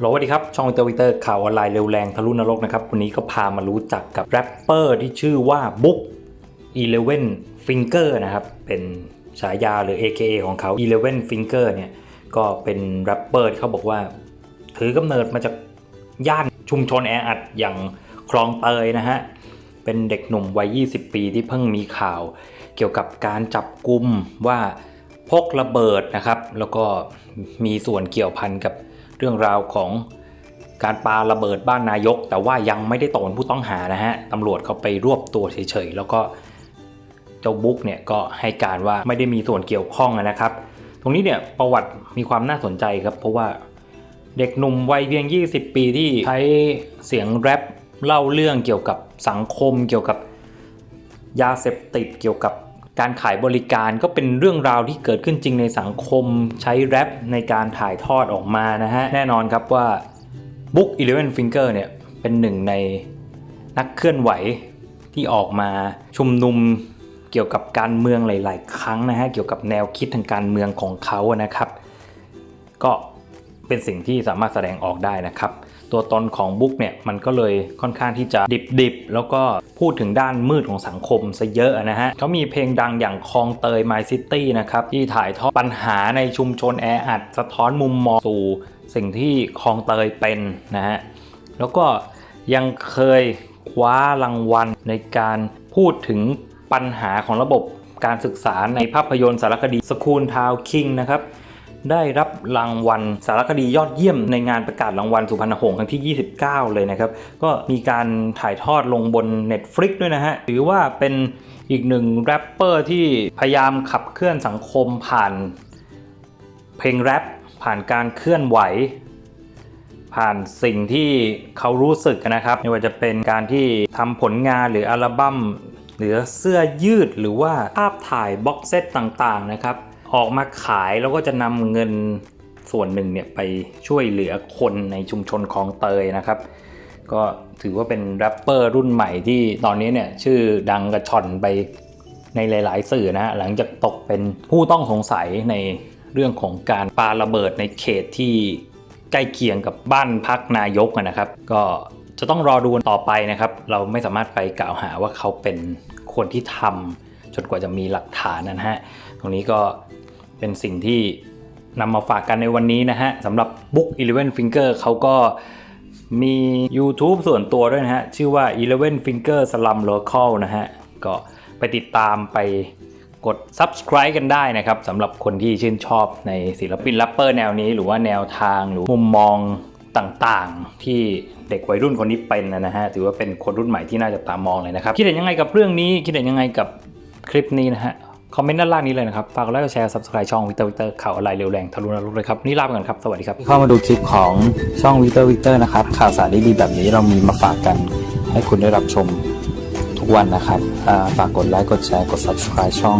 สวัสดีครับ ช่องวิเตอร์วิเตอร์ข่าวออนไลน์เร็วแรงทะลุนรกนะครับ วันนี้ก็พามารู้จักกับแรปเปอร์ที่ชื่อว่าบุ๊ก11 Finger นะครับ เป็นฉายาหรือ AKA ของเขา 11 Finger เนี่ย ก็เป็นแรปเปอร์ที่เขาบอกว่า ถือกำเนิดมาจากย่านชุมชนแออัดอย่างคลองเตยนะฮะ เป็นเด็กหนุ่มวัย 20 ปีที่เพิ่งมีข่าว เกี่ยวกับการจับกลุ่มว่าพกระเบิดนะครับ แล้วก็มีส่วนเกี่ยวพันกับ เรื่องราวของการปาระเบิดบ้านนายก แต่ว่ายังไม่ได้ตกเป็นผู้ต้องหานะฮะตำรวจเขาไปรวบตัวเฉยๆ แล้วก็เจ้าบุ๊กเนี่ยก็ให้การว่าไม่ได้มีส่วนเกี่ยวข้องนะครับ ตรงนี้เนี่ยประวัติมีความน่าสนใจครับเพราะว่าเด็กหนุ่มวัยเพียง 20 ปีที่ใช้เสียงแรปเล่าเรื่องเกี่ยวกับสังคม เกี่ยวกับยาเสพติดเกี่ยวกับ การขายบริการก็เป็นเรื่องราวที่เกิดขึ้นจริงในสังคมใช้แรปในการถ่ายทอดออกมานะฮะ แน่นอนครับว่า Book 11 Finger เนี่ย เป็นหนึ่งในนักเคลื่อนไหวที่ออกมาชุมนุมเกี่ยวกับการเมืองหลาย ๆ ครั้งนะฮะ เกี่ยวกับแนวคิดทางการเมืองของเขานะครับ ก็เป็นสิ่งที่สามารถแสดงออกได้นะครับ ตัวตนของบุ๊กเนี่ยมันก็เลยค่อนข้างที่จะดิบๆ แล้วก็พูดถึงด้านมืดของสังคมซะเยอะนะฮะเขามีเพลงดังอย่างคลองเตย My City นะครับ ที่ถ่ายทอดปัญหาในชุมชนแออัด สะท้อนมุมมองสู่สิ่งที่คลองเตยเป็นนะฮะแล้วก็ยังเคยคว้ารางวัลในการพูดถึงปัญหาของระบบการศึกษาในภาพยนตร์สารคดี School Town King นะครับ ได้รับรางวัลสารคดียอดเยี่ยมในงานประกาศรางวัลสุพรรณหงส์ครั้งที่ 29 เลยนะครับ ก็มีการถ่ายทอดลงบน Netflix ด้วยนะฮะถือว่าเป็นอีกหนึ่งแรปเปอร์ที่พยายามขับเคลื่อนสังคมผ่านเพลงแรปผ่านการเคลื่อนไหว ผ่านสิ่งที่เขารู้สึกนะครับไม่ว่าจะเป็นการที่ทำผลงานหรืออัลบั้มหรือเสื้อยืดหรือว่าภาพถ่ายบ็อกเซตต่างๆนะครับ ออกมาขายแล้วก็จะนำเงินส่วนหนึ่งเนี่ยไปช่วยเหลือคนในชุมชนคลองเตยนะครับ ก็ถือว่าเป็นแรปเปอร์รุ่นใหม่ที่ตอนนี้เนี่ยชื่อดังกระชอนไปในหลาย ๆ สื่อนะฮะหลังจากตกเป็นผู้ต้องสงสัยในเรื่องของการปาระเบิดในเขตที่ใกล้เคียงกับบ้านพักนายกนะครับ ก็จะต้องรอดูต่อไปนะครับ เราไม่สามารถไปกล่าวหาว่าเขาเป็นคนที่ทำ จนกว่าจะมีหลักฐานนะฮะ ตรงนี้ก็เป็นสิ่งที่นำมาฝากกันในวันนี้นะฮะสำหรับ Book 11 Finger เขาก็มี YouTube ส่วนตัวด้วยนะฮะ ชื่อว่า11 Finger Slum Local นะฮะ ก็ไปติดตามไปกด subscribe กันได้นะครับสำหรับคนที่ชื่นชอบในศิลปินแรปเปอร์แนวนี้ หรือว่าแนวทางหรือมุมมองต่างๆ ที่เด็กวัยรุ่นคนนี้เป็นนะฮะถือว่าเป็นคนรุ่นใหม่ที่น่าจะตามองเลยนะครับ คิดเห็นยังไงกับเรื่องนี้คิดเห็นยังไงกับ คลิปนี้นะฮะ คอมเมนต์ด้านล่างนี้เลยนะครับ ฝากกดไลค์กดแชร์ subscribe ช่องวิเตอร์วิเตอร์ข่าวอะไรเร็วแรงทะลุนรกเลยครับ นี่ลาไปก่อนครับ สวัสดีครับ เข้ามาดูคลิปของช่องวิเตอร์วิเตอร์นะครับ ข่าวสารดีๆแบบนี้เรามีมาฝากกันให้คุณได้รับชมทุกวันนะครับอ่าฝากกดไลค์กดแชร์กด subscribe ช่อง